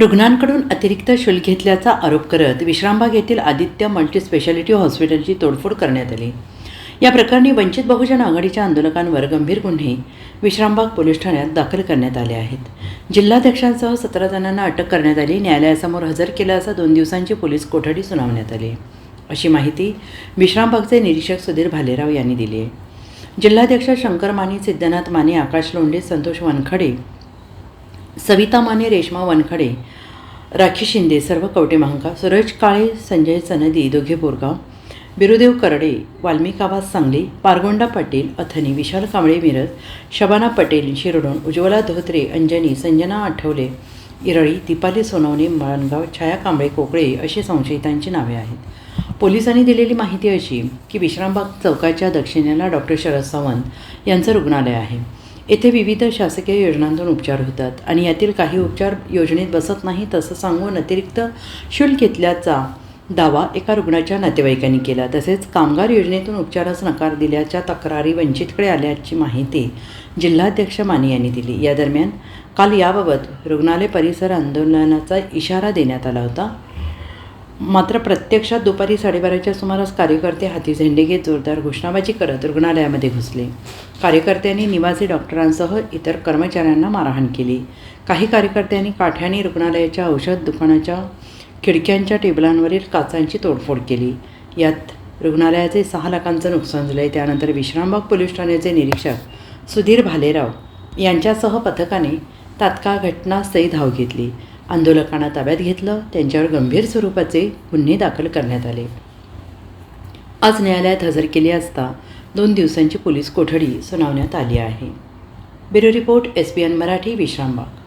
रुग्णांकडून अतिरिक्त शुल्क घेतल्याचा आरोप करत विश्रामबाग येथील आदित्य मल्टी स्पेशालिटी हॉस्पिटलची तोडफोड करण्यात आली. या प्रकरणी वंचित बहुजन आघाडीच्या आंदोलकांवर गंभीर गुन्हे विश्रामबाग पोलीस ठाण्यात दाखल करण्यात आले आहेत. जिल्हाध्यक्षांसह सतरा जणांना अटक करण्यात आली. न्यायालयासमोर हजर केला असा दोन दिवसांची पोलीस कोठडी सुनावण्यात आली. अशी माहिती विश्रामबागचे निरीक्षक सुधीर भालेराव यांनी दिली आहे. जिल्हाध्यक्ष शंकर माने सिद्धनाथ माने आकाश लोंढे संतोष वानखडे सविता माने रेश्मा वनखडे राखी शिंदे सर्व कवटे महांका सुरज काळे संजय सनदी दोघे बोरगाव बिरुदेव करडे वाल्मिक आवाज सांगली पारगोंडा पाटील अथनी विशाल कांबळे मिरज शबाना पटेल शिरडोण उज्ज्वला धोत्रे अंजनी संजना आठवले इरळी दीपाली सोनवणे माणगाव छाया कांबळे कोकळे अशी संशयितांची नावे आहेत. पोलिसांनी दिलेली माहिती अशी की विश्रामबाग चौकाच्या दक्षिणेला डॉक्टर शरद सावंत यांचं रुग्णालय आहे. येथे विविध शासकीय योजनांतून उपचार होतात आणि यातील काही उपचार योजनेत बसत नाही तसं सांगून अतिरिक्त शुल्क घेतल्याचा दावा एका रुग्णाच्या नातेवाईकांनी केला. तसेच कामगार योजनेतून उपचारास नकार दिल्याच्या तक्रारी वंचितकडे आल्याची माहिती जिल्हाध्यक्ष माने यांनी दिली. या दरम्यान काल याबाबत रुग्णालय परिसर आंदोलनाचा इशारा देण्यात आला होता. मात्र प्रत्यक्षात दुपारी साडेबाराच्या सुमारास कार्यकर्ते हाती झेंडे घेत जोरदार घोषणाबाजी करत रुग्णालयामध्ये घुसले. कार्यकर्त्यांनी निवासी डॉक्टरांसह इतर कर्मचाऱ्यांना मारहाण केली. काही कार्यकर्त्यांनी काठ्याने रुग्णालयाच्या औषध दुकानाच्या खिडक्यांच्या टेबलांवरील काचांची तोडफोड केली. यात रुग्णालयाचे सहा लाखांचं नुकसान झालं आहे त्यानंतर विश्रामबाग पोलीस ठाण्याचे निरीक्षक सुधीर भालेराव यांच्यासह पथकाने तात्काळ घटनास्थळी धाव घेतली. आंदोलकांना ताब्यात घेतलं त्यांच्यावर गंभीर स्वरूपाचे गुन्हे दाखल करण्यात आले. आज न्यायालयात हजर केली असता दोन दिवसांची पोलीस कोठडी सुनावण्यात आली आहे. Bureau report S B N Marathi Vishrambag.